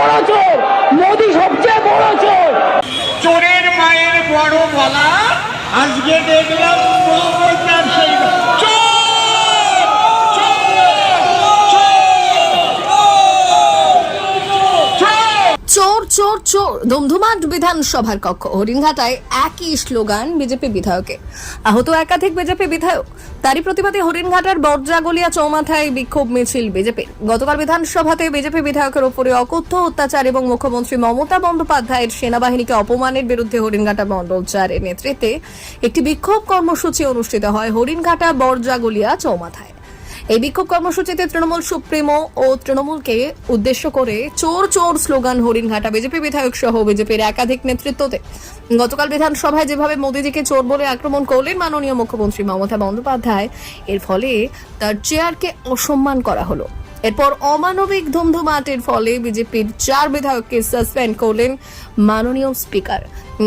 বড় চোর! মোদি সবচেয়ে বড় চোর! চোরের মায়ের বড় বলা আজকে দেখলাম মমতার সেই চোর! চোর! চোর! চোর চোর। ধুমধুমাট বিধানসভার কক্ষ। হরিণঘাটায় একই স্লোগান বিজেপি বিধায়কে। আহত একাধিক বিজেপি বিধায়ক। তারই প্রতিবাদে হরিণঘাটার বর্জাগলিয়া চৌমাথায় বিক্ষোভ মিছিল বিজেপি গতকাল বিধানসভাতে বিজেপি বিধায়কের উপরে অকথ্য অত্যাচার এবং মুখ্যমন্ত্রী মমতা বন্দ্যোপাধ্যায়ের সেনাবাহিনীকে অপমানের বিরুদ্ধে হরিণঘাটা মণ্ডল চারের নেতৃত্বে একটি বিক্ষোভ কর্মসূচি অনুষ্ঠিত হয় হরিণঘাটা বর্জাগলিয়া চৌমাথায়। এই বিক্ষোভ কর্মসূচিতে তৃণমূল সুপ্রিমো ও তৃণমূলকে উদ্দেশ্য করে চোর চোর স্লোগান হরিণঘাটা বিজেপি বিধায়ক সহ বিজেপির একাধিক নেতৃত্বতে। গতকাল বিধানসভায় যেভাবে মোদীজিকে চোর বলে আক্রমণ করলেন মাননীয় মুখ্যমন্ত্রী মমতা বন্দ্যোপাধ্যায়, এর ফলে তার চেয়ারকে অসম্মান করা হলো। এরপর অমানবিক ধুমধুমাটের ফলে বিজেপির চার বিধায়ককে সাসপেন্ড করলেন মাননীয় স্পিকার।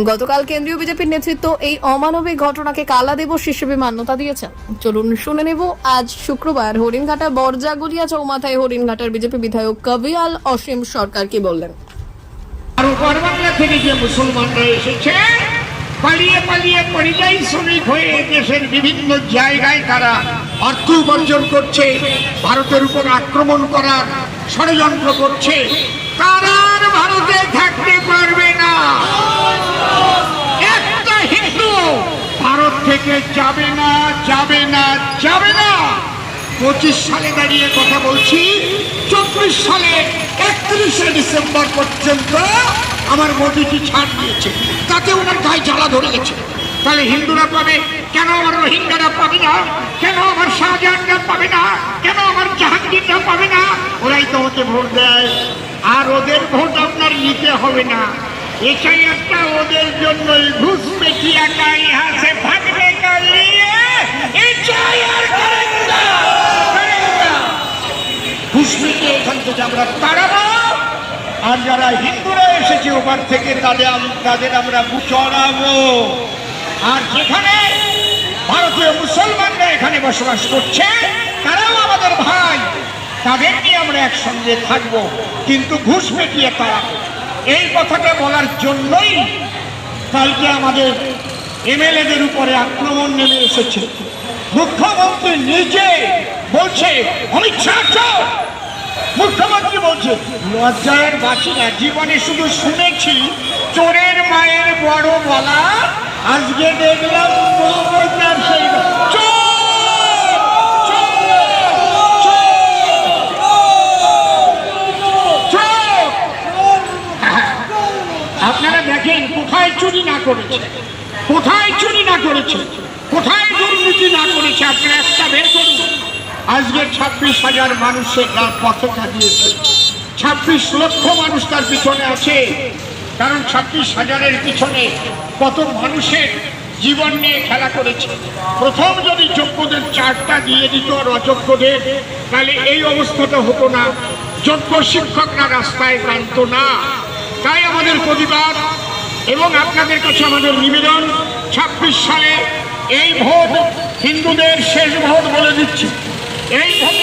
গতকাল কেন্দ্রীয় বিজেপির নেতৃত্ব এই অমানবিক ঘটনাকে কালা দিবস হিসেবে মান্যতা দিয়েছেন। চলুন শুনে নেব, আজ শুক্রবার হরিণঘাটা বরজাগুলিয়া চৌমাথায় হরিণঘাটার বিজেপি বিধায়ক কবিয়াল অসীম সরকার কি বললেন? পালিয়ে পালিয়ে পরিযায়ী শ্রমিক হয়ে দেশের বিভিন্ন জায়গায় তারা অর্থ উপার্জন করছে, ভারতের উপর আক্রমণ করার ষড়যন্ত্র করছে। তারা ভারতে থাকতে পারবে না। একটা হিন্দু ভারত থেকে যাবে না যাবে না যাবে না। পঁচিশ সালে দাঁড়িয়ে কথা বলছি, চব্বিশ সালে একত্রিশে ডিসেম্বর পর্যন্ত আমার মোদিজি ছাড় দিয়েছে। তাতে ওনার গায়ে জ্বালা ধরে গেছে। তাহলে হিন্দুরা পাবে কেন আমার রোহিঙ্গারা পাবে না? কেন আমার শাহজাহানরা পাবে না? কেন আমার জাহাঙ্গীররা পাবে না? ওরাই তো ওকে ভোট দেয়। আর ওদের ভোট আপনার নিতে হবে না। এটাই একটা ওদের জন্য ঘুষ পেটিয়া এটাই আর ঘুষ এখান থেকে আমরা আর যারা হিন্দুরা এসেছে, ওপার থেকে তাদের তাদের আমরা চড়াবো আর যেখানে ভারতীয় মুসলমানরা এখানে বসবাস করছে, তারাও আমাদের ভাই। তাদের নিয়ে আমরা একসঙ্গে থাকব, কিন্তু ঘুষ মেটিয়ে তাড়াবো এই কথাটা বলার জন্যই কালকে আমাদের এমএলএদের উপরে আক্রমণ নেমে এসেছে। মুখ্যমন্ত্রী নিজে বলছে, অমিত শাহ। মুখ্যমন্ত্রী বলছে, লজ্জার বাঁচি না, জীবনে শুধু শুনেছি, চোরের মায়ের বড় বলা আজকে দেখলাম মমতার সেই চোর! চোর! চোর! আপনারা দেখেন কোথায় চুরি না করেছে। কোথায় চুরি না করেছে? কোথায় দুর্নীতি না করেছে? একটা বের আজকে ছাব্বিশ হাজার মানুষের তার দিয়েছে। ছাব্বিশ লক্ষ মানুষ তার পিছনে আছে। কারণ ছাব্বিশ হাজারের পিছনে কত মানুষের জীবন নিয়ে খেলা করেছে। প্রথম যদি যোগ্যদের চারটা দিয়ে দিত আর অযোগ্যদের, তাহলে এই অবস্থাটা হতো না। যোগ্য শিক্ষকরা রাস্তায় টানত না। তাই আমাদের প্রতিবাদ এবং আপনাদের কাছে আমাদের নিবেদন, ছাব্বিশ সালে এই ভোট হিন্দুদের শেষ ভোট বলে দিচ্ছে। এই ভোটে